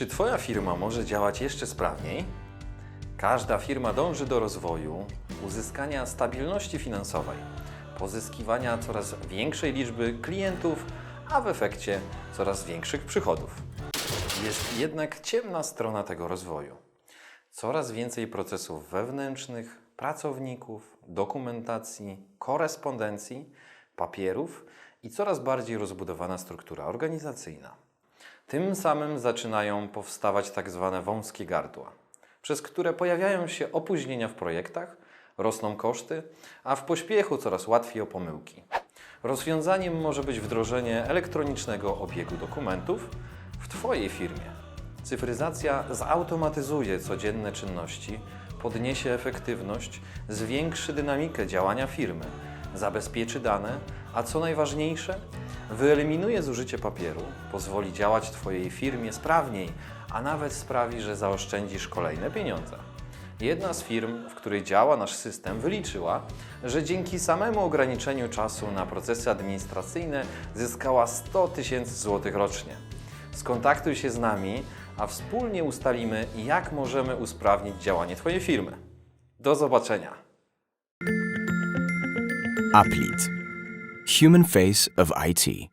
Czy Twoja firma może działać jeszcze sprawniej? Każda firma dąży do rozwoju, uzyskania stabilności finansowej, pozyskiwania coraz większej liczby klientów, a w efekcie coraz większych przychodów. Jest jednak ciemna strona tego rozwoju. Coraz więcej procesów wewnętrznych, pracowników, dokumentacji, korespondencji, papierów i coraz bardziej rozbudowana struktura organizacyjna. Tym samym zaczynają powstawać tak zwane wąskie gardła, przez które pojawiają się opóźnienia w projektach, rosną koszty, a w pośpiechu coraz łatwiej o pomyłki. Rozwiązaniem może być wdrożenie elektronicznego obiegu dokumentów w Twojej firmie. Cyfryzacja zautomatyzuje codzienne czynności, podniesie efektywność, zwiększy dynamikę działania firmy, zabezpieczy dane, a co najważniejsze, wyeliminuje zużycie papieru, pozwoli działać Twojej firmie sprawniej, a nawet sprawi, że zaoszczędzisz kolejne pieniądze. Jedna z firm, w której działa nasz system, wyliczyła, że dzięki samemu ograniczeniu czasu na procesy administracyjne zyskała 100 tysięcy złotych rocznie. Skontaktuj się z nami, a wspólnie ustalimy, jak możemy usprawnić działanie Twojej firmy. Do zobaczenia! Applead. Human face of IT.